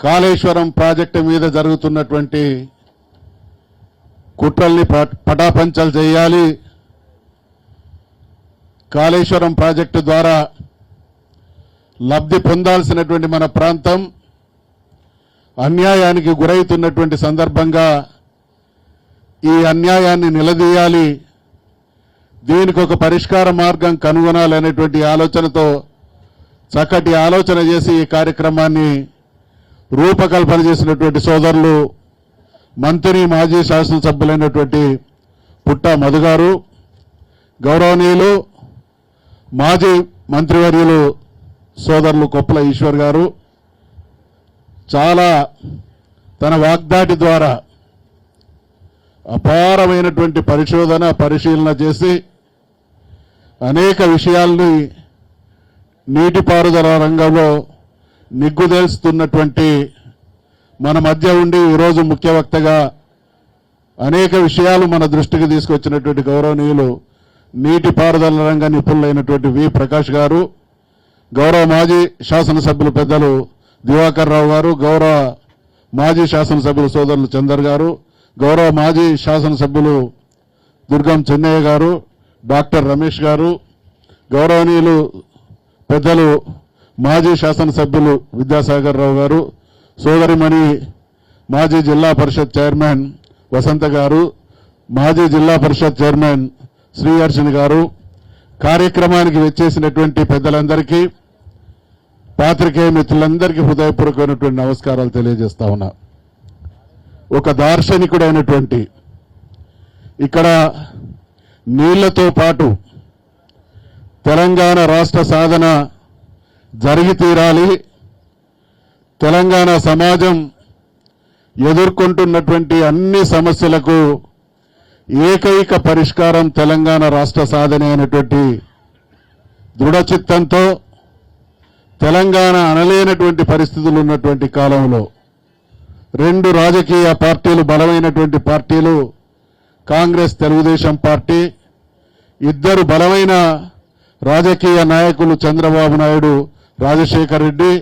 Kaleshwaram project మీద జరుగుతున్నటువంటి కుట్రల్ని ప- పటాపంచలు చేయాలి. కాళేశ్వరం ప్రాజెక్టు ద్వారా లబ్ధి పొందాల్సినటువంటి మన ప్రాంతం అన్యాయానికి గురవుతున్నటువంటి సందర్భంగా ఈ అన్యాయాన్ని నిలదీయాలి. దీనికి ఒక పరిష్కార మార్గం కనుగొనాలనేటువంటి ఆలోచనతో చక్కటి ఆలోచన చేసి ఈ కార్యక్రమాన్ని రూపకల్పన చేసినటువంటి సోదరులు మంత్రి మాజీ శాసనసభ్యులైనటువంటి పుట్ట మధు గారు గౌరవనీయులు మాజీ మంత్రివర్యులు సోదరులు కొప్పల ఈశ్వర్ గారు చాలా తన వాగ్దాటి ద్వారా అపారమైనటువంటి పరిశోధన పరిశీలన చేసి అనేక విషయాల్ని నీటిపారుదల రంగంలో నిగ్గుదేలుస్తున్నటువంటి మన మధ్య ఉండి ఈరోజు ముఖ్య వక్తగా అనేక విషయాలు మన దృష్టికి తీసుకొచ్చినటువంటి గౌరవనీయులు నీటిపారుదల రంగ నిపుణులైనటువంటి వి ప్రకాష్ గారు గౌరవ మాజీ శాసనసభ్యులు పెద్దలు దివాకర్ రావు గారు గౌరవ మాజీ శాసనసభ్యులు సోదరులు చందర్ గారు గౌరవ మాజీ శాసనసభ్యులు దుర్గం చెన్నయ్య గారు డాక్టర్ రమేష్ గారు గౌరవనీయులు పెద్దలు మాజీ శాసనసభ్యులు విద్యాసాగర్ రావు గారు సోదరిమణి మాజీ జిల్లా పరిషత్ చైర్మన్ వసంత గారు మాజీ జిల్లా పరిషత్ చైర్మన్ శ్రీహర్షిని గారు కార్యక్రమానికి వచ్చేసినటువంటి పెద్దలందరికీ పాత్రికేయ మిత్రులందరికీ హృదయపూర్వకమైనటువంటి నమస్కారాలు తెలియజేస్తా ఉన్నా. ఒక దార్శనికుడైనటువంటి ఇక్కడ నీళ్ళతో పాటు తెలంగాణ రాష్ట్ర సాధన జరిగి తీరాలి. తెలంగాణ సమాజం ఎదుర్కొంటున్నటువంటి అన్ని సమస్యలకు ఏకైక పరిష్కారం తెలంగాణ రాష్ట్ర సాధన అయినటువంటి దృఢచిత్తంతో తెలంగాణ అనలేనటువంటి పరిస్థితులు ఉన్నటువంటి కాలంలో రెండు రాజకీయ పార్టీలు బలమైనటువంటి పార్టీలు కాంగ్రెస్ తెలుగుదేశం పార్టీ ఇద్దరు బలమైన రాజకీయ నాయకులు చంద్రబాబు నాయుడు రాజశేఖర్ రెడ్డి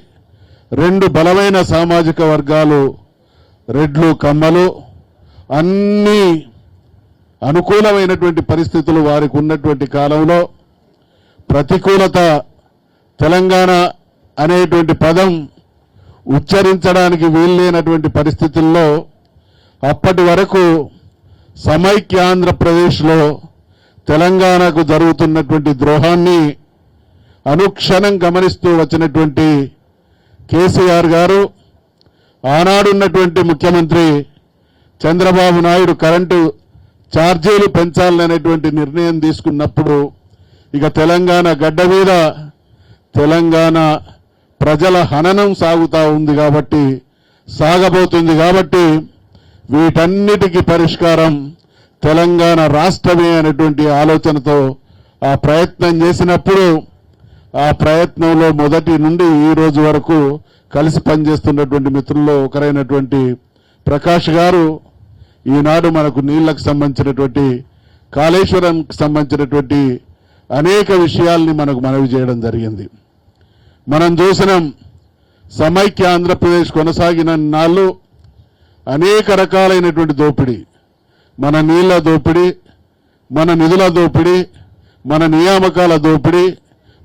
రెండు బలమైన సామాజిక వర్గాలు రెడ్లు కమ్మలు అన్ని అనుకూలమైనటువంటి పరిస్థితులు వారికి ఉన్నటువంటి కాలంలో ప్రతికూలత తెలంగాణ అనేటువంటి పదం ఉచ్చరించడానికి వీల్లేనటువంటి పరిస్థితుల్లో అప్పటి వరకు సమైక్య ఆంధ్రప్రదేశ్లో తెలంగాణకు జరుగుతున్నటువంటి ద్రోహాన్ని అనుక్షణం గమనిస్తూ వచ్చినటువంటి కేసీఆర్ గారు ఆనాడున్నటువంటి ముఖ్యమంత్రి చంద్రబాబు నాయుడు కరెంటు ఛార్జీలు పెంచాలనేటువంటి నిర్ణయం తీసుకున్నప్పుడు ఇక తెలంగాణ గడ్డ మీద తెలంగాణ ప్రజల హననం సాగుతూ ఉంది కాబట్టి సాగబోతుంది కాబట్టి వీటన్నిటికీ పరిష్కారం తెలంగాణ రాష్ట్రమే అనేటువంటి ఆలోచనతో ఆ ప్రయత్నం చేసినప్పుడు ఆ ప్రయత్నంలో మొదటి నుండి ఈ రోజు వరకు కలిసి పనిచేస్తున్నటువంటి మిత్రుల్లో ఒకరైనటువంటి ప్రకాష్ గారు ఈనాడు మనకు నీళ్ళకు సంబంధించినటువంటి కాళేశ్వరంకి సంబంధించినటువంటి అనేక విషయాల్ని మనకు మనవి చేయడం జరిగింది. మనం చూసినాం సమైక్య ఆంధ్రప్రదేశ్ కొనసాగిన నాళ్ళు అనేక రకాలైనటువంటి దోపిడీ. మన నీళ్ళ దోపిడీ మన నిధుల దోపిడీ మన నియామకాల దోపిడీ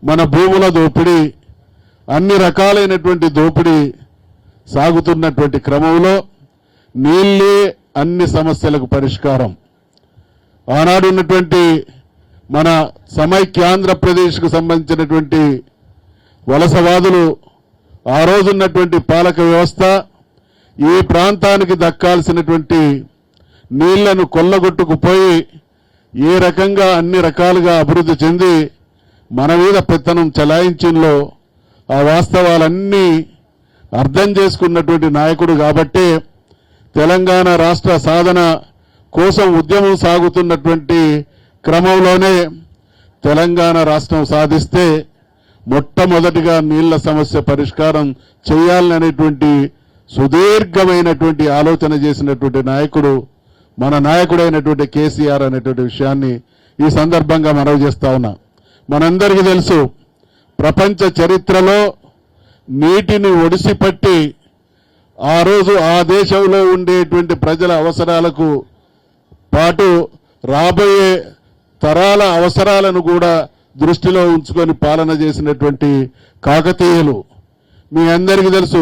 మన భూముల దోపిడీ అన్ని రకాలైనటువంటి దోపిడీ సాగుతున్నటువంటి క్రమంలో నీళ్ళే అన్ని సమస్యలకు పరిష్కారం. ఆనాడు ఉన్నటువంటి మన సమైక్యాంధ్రప్రదేశ్కు సంబంధించినటువంటి వలసవాదులు ఆ రోజున్నటువంటి పాలక వ్యవస్థ ఈ ప్రాంతానికి దక్కాల్సినటువంటి నీళ్ళను కొల్లగొట్టుకుపోయి ఏ రకంగా అన్ని రకాలుగా అభివృద్ధి చెంది మన మీద పెత్తనం చెలాయించింలో ఆ వాస్తవాలన్నీ అర్థం చేసుకున్నటువంటి నాయకుడు కాబట్టే తెలంగాణ రాష్ట్ర సాధన కోసం ఉద్యమం సాగుతున్నటువంటి క్రమంలోనే తెలంగాణ రాష్ట్రం సాధిస్తే మొట్టమొదటిగా నీళ్ళ సమస్య పరిష్కారం చేయాలనేటువంటి సుదీర్ఘమైనటువంటి ఆలోచన చేసినటువంటి నాయకుడు మన నాయకుడైనటువంటి కేసీఆర్ అనేటువంటి విషయాన్ని ఈ సందర్భంగా మనవి చేస్తా ఉన్నా. మనందరికీ తెలుసు ప్రపంచ చరిత్రలో నీటిని ఒడిసిపట్టి ఆ రోజు ఆ దేశంలో ఉండేటువంటి ప్రజల అవసరాలకు పాటు రాబోయే తరాల అవసరాలను కూడా దృష్టిలో ఉంచుకొని పాలన చేసినటువంటి కాకతీయులు. మీ అందరికీ తెలుసు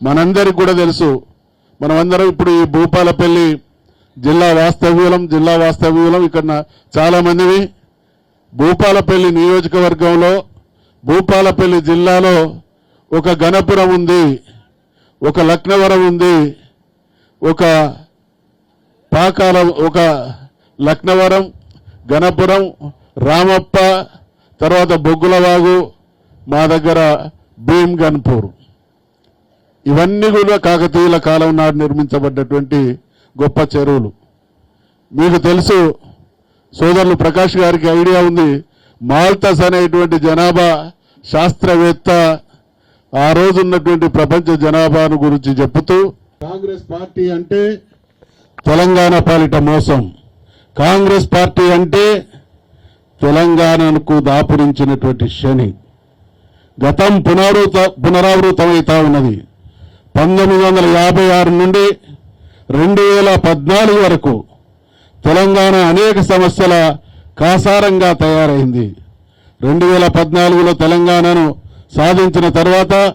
మనందరికి కూడా తెలుసు మనమందరం ఇప్పుడు ఈ భూపాలపల్లి జిల్లా వాస్తవ్యులం జిల్లా వాస్తవ్యులం ఇక్కడ చాలామందివి. భూపాలపల్లి నియోజకవర్గంలో భూపాలపల్లి జిల్లాలో ఒక గణపురం ఉంది ఒక లక్నవరం ఉంది ఒక పాకాల ఒక లక్నవరం గణపురం రామప్ప తర్వాత బొగ్గులవాగు మా దగ్గర భీమ్ గన్పూర్. ఇవన్నీ కూడా కాకతీయుల కాలం నాడు నిర్మించబడ్డటువంటి గొప్ప చెరువులు. మీకు తెలుసు సోదరులు ప్రకాష్ గారికి ఐడియా ఉంది. మాల్తస్ అనేటువంటి జనాభా శాస్త్రవేత్త ఆ రోజు ఉన్నటువంటి ప్రపంచ జనాభాను గురించి చెప్తూ కాంగ్రెస్ పార్టీ అంటే తెలంగాణ పాలిట మోసం. కాంగ్రెస్ పార్టీ అంటే తెలంగాణకు దాపురించినటువంటి శని. గతం పునరావృత పునరావృతమవుతా ఉన్నది. పంతొమ్మిది వందల యాభై ఆరు నుండి రెండు వేల పద్నాలుగు వరకు తెలంగాణ అనేక సమస్యల కాసారంగా తయారైంది. రెండు వేల పద్నాలుగులో తెలంగాణను సాధించిన తర్వాత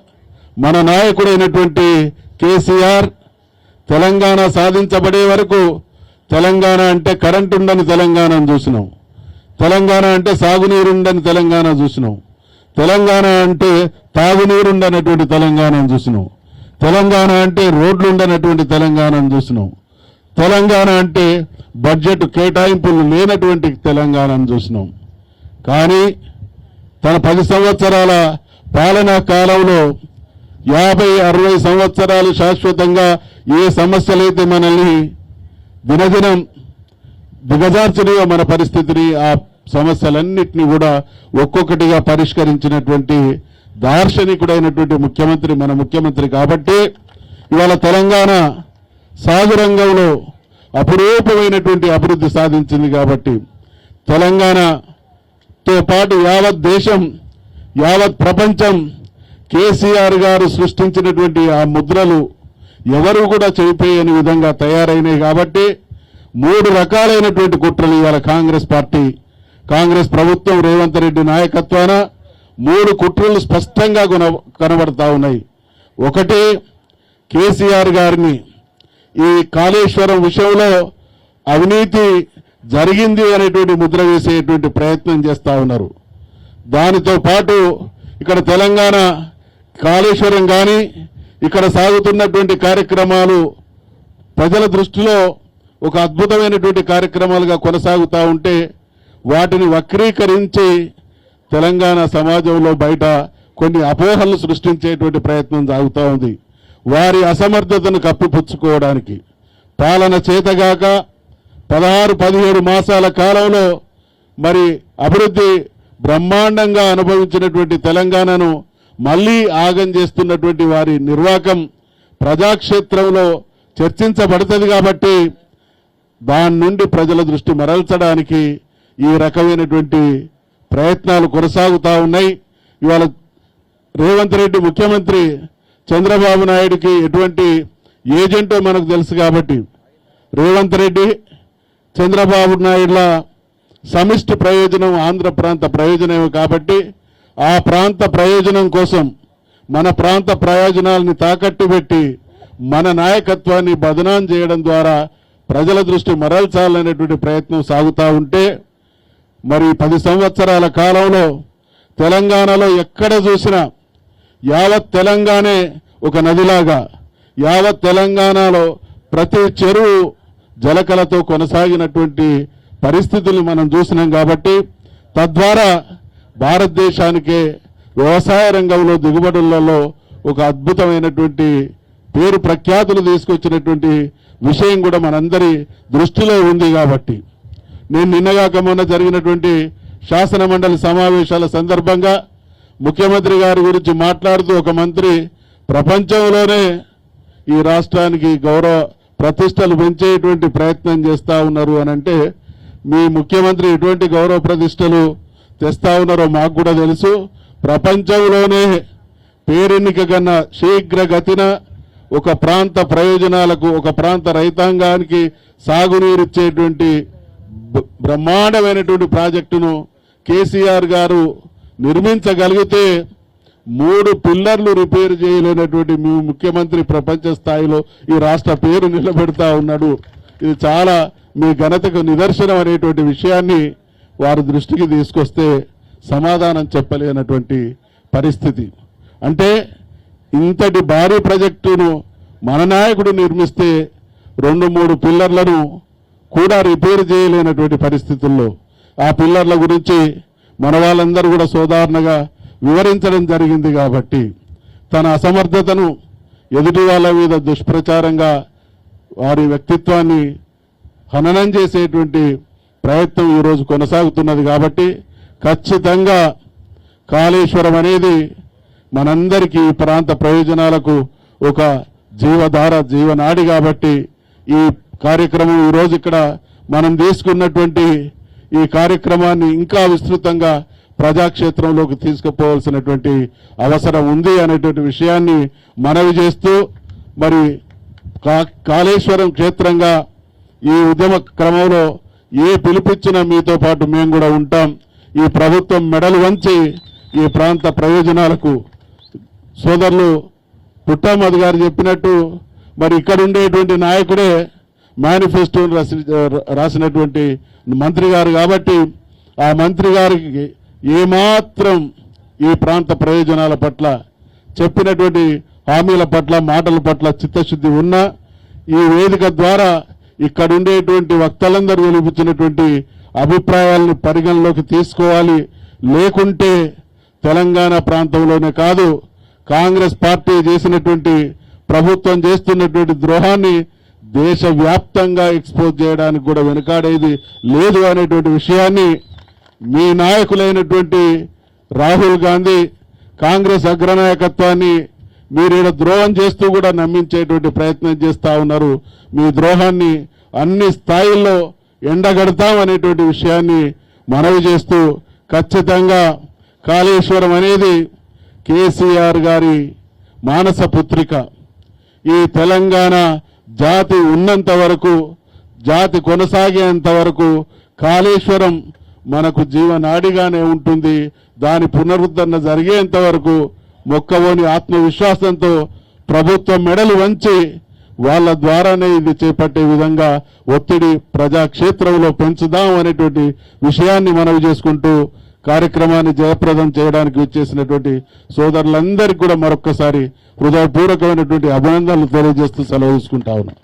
మన నాయకుడైనటువంటి కేసీఆర్ తెలంగాణ సాధించబడే వరకు తెలంగాణ అంటే కరెంటు ఉండని తెలంగాణను చూసినాం. తెలంగాణ అంటే సాగునీరుండని తెలంగాణ చూసినాం. తెలంగాణ అంటే తాగునీరుండనటువంటి తెలంగాణను చూసినాం. తెలంగాణ అంటే రోడ్లు ఉండనటువంటి తెలంగాణను చూసినాం. తెలంగాణ అంటే బడ్జెట్ కేటాయింపులు లేనటువంటి తెలంగాణను చూసినాం. కానీ తన పది సంవత్సరాల పాలనా కాలంలో యాభై అరవై సంవత్సరాలు శాశ్వతంగా ఏ సమస్యలైతే మనల్ని దినదినం దిగజార్చినయో మన పరిస్థితిని ఆ సమస్యలన్నింటినీ కూడా ఒక్కొక్కటిగా పరిష్కరించినటువంటి దార్శనికుడైనటువంటి ముఖ్యమంత్రి మన ముఖ్యమంత్రి కాబట్టి ఇవాళ తెలంగాణ సాగు రంగంలో అపురూపమైనటువంటి అభివృద్ధి సాధించింది కాబట్టి తెలంగాణతో పాటు యావత్ దేశం యావత్ ప్రపంచం కేసీఆర్ గారు సృష్టించినటువంటి ఆ ముద్రలు ఎవరు కూడా చేయిపోయని విధంగా తయారైనాయి కాబట్టి మూడు రకాలైనటువంటి కుట్రలు ఇవాళ కాంగ్రెస్ పార్టీ కాంగ్రెస్ ప్రభుత్వం రేవంత్ రెడ్డి నాయకత్వాన మూడు కుట్రలు స్పష్టంగా కనబడతా ఉన్నాయి. ఒకటి కేసీఆర్ గారిని ఈ కాళేశ్వరం విషయంలో అవినీతి జరిగింది అనేటువంటి ముద్ర వేసేటువంటి ప్రయత్నం చేస్తా ఉన్నారు. దానితో పాటు ఇక్కడ తెలంగాణ కాళేశ్వరం కానీ ఇక్కడ సాగుతున్నటువంటి కార్యక్రమాలు ప్రజల దృష్టిలో ఒక అద్భుతమైనటువంటి కార్యక్రమాలుగా కొనసాగుతూ ఉంటే వాటిని వక్రీకరించి తెలంగాణ సమాజంలో బయట కొన్ని అపోహలు సృష్టించేటువంటి ప్రయత్నం సాగుతూ ఉంది. వారి అసమర్థతను కప్పిపుచ్చుకోవడానికి పాలన చేతగాక పదహారు పదిహేడు మాసాల కాలంలో మరి అభివృద్ధి బ్రహ్మాండంగా అనుభవించినటువంటి తెలంగాణను మళ్ళీ ఆగం చేస్తున్నటువంటి వారి నిర్వాకం ప్రజాక్షేత్రంలో చర్చించబడుతుంది కాబట్టి దాని నుండి ప్రజల దృష్టి మరల్చడానికి ఈ రకమైనటువంటి ప్రయత్నాలు కొనసాగుతా ఉన్నాయి. ఇవాళ రేవంత్ రెడ్డి ముఖ్యమంత్రి చంద్రబాబు నాయుడుకి ఎటువంటి ఏజెంటో మనకు తెలుసు కాబట్టి రేవంత్ రెడ్డి చంద్రబాబు నాయుడుల సమిష్టి ప్రయోజనం ఆంధ్ర ప్రాంత ప్రయోజనమే కాబట్టి ఆ ప్రాంత ప్రయోజనం కోసం మన ప్రాంత ప్రయోజనాలని తాకట్టు పెట్టి మన నాయకత్వాన్ని బదనాం చేయడం ద్వారా ప్రజల దృష్టి మరల్చాలనేటువంటి ప్రయత్నం సాగుతూ ఉంటే మరి పది సంవత్సరాల కాలంలో తెలంగాణలో ఎక్కడ చూసినా యావత్ తెలంగాణే ఒక నదిలాగా యావత్ తెలంగాణలో ప్రతి చెరువు జలకలతో కొనసాగినటువంటి పరిస్థితులు మనం చూసినాం కాబట్టి తద్వారా భారతదేశానికే వ్యవసాయ రంగంలో దిగుబడులలో ఒక అద్భుతమైనటువంటి పేరు ప్రఖ్యాతులు తీసుకొచ్చినటువంటి విషయం కూడా మనందరి దృష్టిలో ఉంది కాబట్టి. నేను నిన్నగాక మొన్న జరిగినటువంటి శాసన మండలి సమావేశాల సందర్భంగా ముఖ్యమంత్రి గారి గురించి మాట్లాడుతూ ఒక మంత్రి ప్రపంచంలోనే ఈ రాష్ట్రానికి గౌరవ ప్రతిష్టలు పెంచేటువంటి ప్రయత్నం చేస్తూ ఉన్నారు అని అంటే మీ ముఖ్యమంత్రి ఎటువంటి గౌరవ ప్రతిష్టలు తెస్తా ఉన్నారో మాకు కూడా తెలుసు. ప్రపంచంలోనే పేరెన్నిక కన్నా శీఘ్రగతిన ఒక ప్రాంత ప్రయోజనాలకు ఒక ప్రాంత రైతాంగానికి సాగునీరిచ్చేటువంటి బ- బ్రహ్మాండమైనటువంటి ప్రాజెక్టును కేసీఆర్ గారు నిర్మించగలిగితే మూడు పిల్లర్లు రిపేర్ చేయలేనటువంటి మీ ముఖ్యమంత్రి ప్రపంచ స్థాయిలో ఈ రాష్ట్ర పేరు నిలబెడతా ఉన్నాడు. ఇది చాలా మీ ఘనతకు నిదర్శనం అనేటువంటి విషయాన్ని వారి దృష్టికి తీసుకొస్తే సమాధానం చెప్పలేనటువంటి పరిస్థితి. అంటే ఇంతటి భారీ ప్రాజెక్టును మన నాయకుడు నిర్మిస్తే రెండు మూడు పిల్లర్లను కూడా రిపేర్ చేయలేనటువంటి పరిస్థితుల్లో ఆ పిల్లర్ల గురించి మన వాళ్ళందరూ కూడా సాధారణగా వివరించడం జరిగింది కాబట్టి తన అసమర్థతను ఎదుటి వాళ్ళ మీద దుష్ప్రచారంగా వారి వ్యక్తిత్వాన్ని హననం చేసేటువంటి ప్రయత్నం ఈరోజు కొనసాగుతున్నది కాబట్టి ఖచ్చితంగా కాళేశ్వరం అనేది మనందరికీ ఈ ప్రాంత ప్రయోజనాలకు ఒక జీవధార జీవనాడి కాబట్టి ఈ కార్యక్రమం ఈరోజు ఇక్కడ మనం తీసుకున్నటువంటి ఈ కార్యక్రమాన్ని ఇంకా విస్తృతంగా ప్రజాక్షేత్రంలోకి తీసుకుపోవాల్సినటువంటి అవసరం ఉంది అనేటువంటి విషయాన్ని మనవి చేస్తూ మరి కా- కాళేశ్వరం క్షేత్రంగా ఈ ఉద్యమ క్రమంలో ఏ పిలిపించినా మీతో పాటు మేము కూడా ఉంటాం. ఈ ప్రభుత్వం మెడలు వంచి ఈ ప్రాంత ప్రయోజనాలకు సోదరులు పుట్టామది గారు చెప్పినట్టు మరి ఇక్కడ ఉండేటువంటి నాయకుడే మేనిఫెస్టోని రాసి రాసినటువంటి మంత్రి గారు కాబట్టి ఆ మంత్రి గారికి ఏమాత్రం ఈ ప్రాంత ప్రయోజనాల పట్ల చెప్పినటువంటి హామీల పట్ల మాటల పట్ల చిత్తశుద్ధి ఉన్నా ఈ వేదిక ద్వారా ఇక్కడ ఉండేటువంటి వక్తలందరూ వెలిపించినటువంటి అభిప్రాయాలను పరిగణలోకి తీసుకోవాలి. లేకుంటే తెలంగాణ ప్రాంతంలోనే కాదు కాంగ్రెస్ పార్టీ చేసినటువంటి ప్రభుత్వం చేస్తున్నటువంటి ద్రోహాన్ని దేశవ్యాప్తంగా ఎక్స్పోజ్ చేయడానికి కూడా వెనుకాడేది లేదు అనేటువంటి విషయాన్ని మీ నాయకులైనటువంటి రాహుల్ గాంధీ కాంగ్రెస్ అగ్రనాయకత్వాన్ని మీరు ఇక్కడ ద్రోహం చేస్తూ కూడా నమ్మించేటువంటి ప్రయత్నం చేస్తూ ఉన్నారు. మీ ద్రోహాన్ని అన్ని స్థాయిల్లో ఎండగడతాం అనేటువంటి విషయాన్ని మనవి చేస్తూ ఖచ్చితంగా కాళేశ్వరం అనేది కేసీఆర్ గారి మానస పుత్రిక ఈ తెలంగాణ జాతి ఉన్నంత వరకు జాతి కొనసాగేంత వరకు కాళేశ్వరం మనకు జీవనాడిగానే ఉంటుంది. దాని పునరుద్ధరణ జరిగేంత వరకు మొక్కవోని ఆత్మవిశ్వాసంతో ప్రభుత్వం మెడలు వంచి వాళ్ళ ద్వారానే ఇది చేపట్టే విధంగా ఒత్తిడి ప్రజాక్షేత్రంలో పెంచుదాం అనేటువంటి విషయాన్ని మనవి చేసుకుంటూ కార్యక్రమాన్ని జయప్రదం చేయడానికి వచ్చేసినటువంటి సోదరులందరికీ కూడా మరొక్కసారి హృదయపూర్వకమైనటువంటి అభినందనలు తెలియజేస్తూ సెలవు తీసుకుంటా ఉన్నాం.